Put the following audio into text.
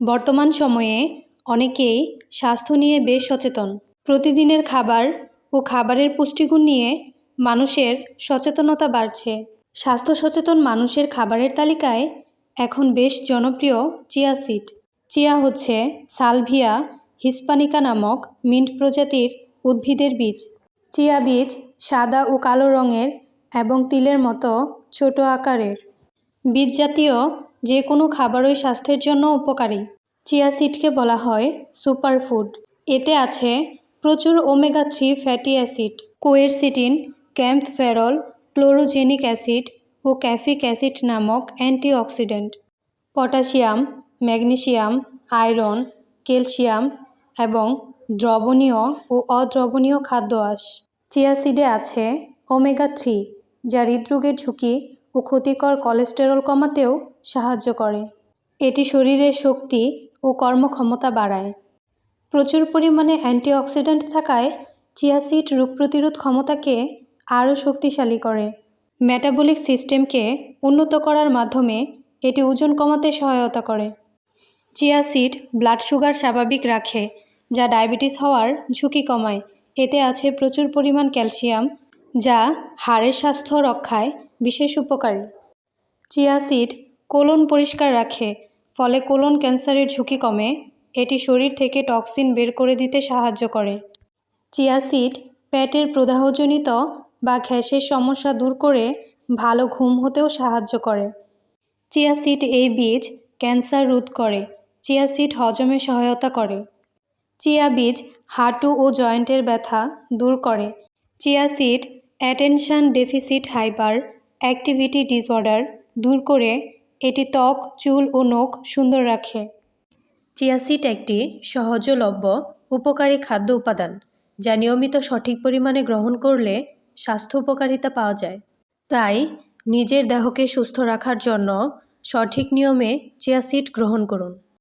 বর্তমান সময়ে অনেকেই স্বাস্থ্য নিয়ে বেশ সচেতন। প্রতিদিনের খাবার ও খাবারের পুষ্টিগুণ নিয়ে মানুষের সচেতনতা বাড়ছে। স্বাস্থ্য সচেতন মানুষের খাবারের তালিকায় এখন বেশ জনপ্রিয় চিয়া সিড। চিয়া হচ্ছে সালভিয়া হিসপানিকা নামক মিন্ট প্রজাতির উদ্ভিদের বীজ। চিয়া বীজ সাদা ও কালো রঙের এবং তিলের মতো ছোট আকারের। বীজ জাতীয় যে কোনো খাবারই স্বাস্থ্যের জন্য উপকারী। চিয়া সিডকে বলা হয় সুপারফুড। এতে আছে প্রচুর omega three fatty acid quercetin kaempferol, chlorogenic acid ও ক্যাফিক অ্যাসিড নামক antioxidant. Potassium magnesium iron, calcium এবং দ্রবণীয় ও অদ্রবণীয় খাদ্য আঁশ। চিয়া সিডে আছে ওমেগা থ্রি, যা হৃদরোগের ঝুঁকি ও ক্ষতিকর কোলেস্টেরল কমাতেও সাহায্য করে। এটি শরীরের শক্তি ও কর্মক্ষমতা বাড়ায়। প্রচুর পরিমাণে অ্যান্টিঅক্সিডেন্ট থাকায় চিয়া সিড রোগ প্রতিরোধ ক্ষমতাকে আরও শক্তিশালী করে। মেটাবলিক সিস্টেমকে উন্নত করার মাধ্যমে এটি ওজন কমাতে সহায়তা করে। চিয়া সিড ব্লাড সুগার স্বাভাবিক রাখে, যা ডায়াবেটিস হওয়ার ঝুঁকি কমায়। এতে আছে প্রচুর পরিমাণ ক্যালসিয়াম, যা হাড়ের স্বাস্থ্য রক্ষায় বিশেষ উপকারী। চিয়া সিড কোলন পরিষ্কার রাখে, ফলে কোলন ক্যান্সারের ঝুঁকি কমে, এটি শরীর থেকে টক্সিন বের করে দিতে সাহায্য করে। চিয়া সিড পেটের প্রদাহজনিত বা ঘ্যাসের সমস্যা দূর করে ভালো ঘুম হতেও সাহায্য করে। চিয়া সিড এই বীজ ক্যান্সার রোধ করে, চিয়া সিড হজমে সহায়তা করে। চিয়া বীজ হাঁটু ও জয়েন্টের ব্যথা দূর করে। Chia seed attention deficit hyperactivity disorder দূর করে এটি ত্বক, চুল ও নখ সুন্দর রাখে। চিয়াসিড একটি সহজলভ্য, উপকারী খাদ্য উপাদান, যা নিয়মিত সঠিক পরিমাণে গ্রহণ করলে স্বাস্থ্য উপকারিতা পাওয়া যায়। তাই নিজের দেহকে সুস্থ রাখার জন্য সঠিক নিয়মে চিয়াসিড গ্রহণ করুন।